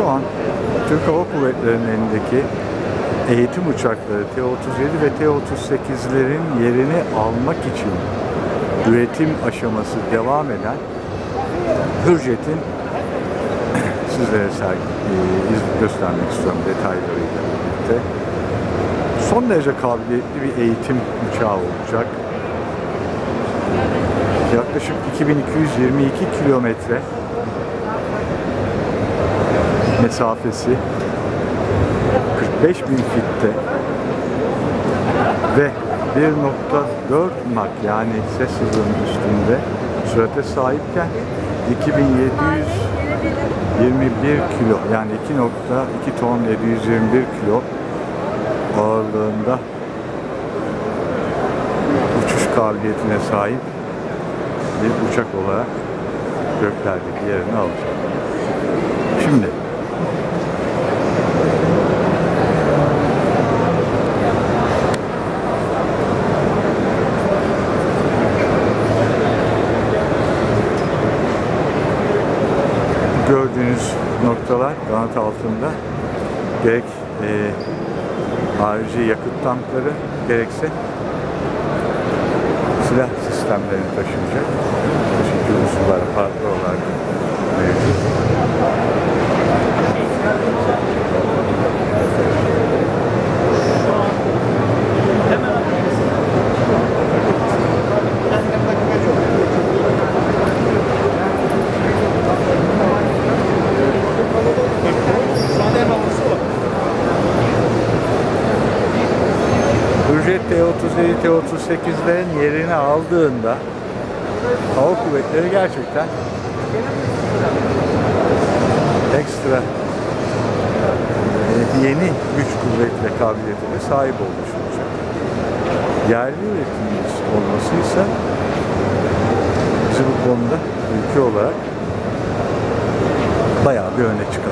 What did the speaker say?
Şu an Türk Hava Kuvvetleri'nin elindeki eğitim uçakları T-37 ve T-38'lerin yerini almak için üretim aşaması devam eden Hürjet'in sizlere sergi, e, göstermek istiyorum detaylarıyla birlikte. Son derece kabiliyetli bir eğitim uçağı olacak. Yaklaşık 2222 kilometre mesafesi 45 bin fitte ve 1.4 Mach yani ses hızının üstünde sürate sahipken 2721 kilo yani 2.2 ton 721 kilo ağırlığında uçuş kabiliyetine sahip bir uçak olarak göklerdeki yerini alacak. Şimdi gördüğünüz noktalar kanat altında gerek e, harici yakıt tankları gerekse silah sistemlerini taşıyacak. Taşıyıcı unsurlar farklı olarak Hürjet T-37, T-38'lerin yerini aldığında Hava Kuvvetleri gerçekten ekstra e, yeni güç kuvvet ve kabiliyetine sahip olmuş olacak. Yerli üretimimiz olmasıysa bizi bu konuda ülke olarak bayağı bir öne çıkartacak.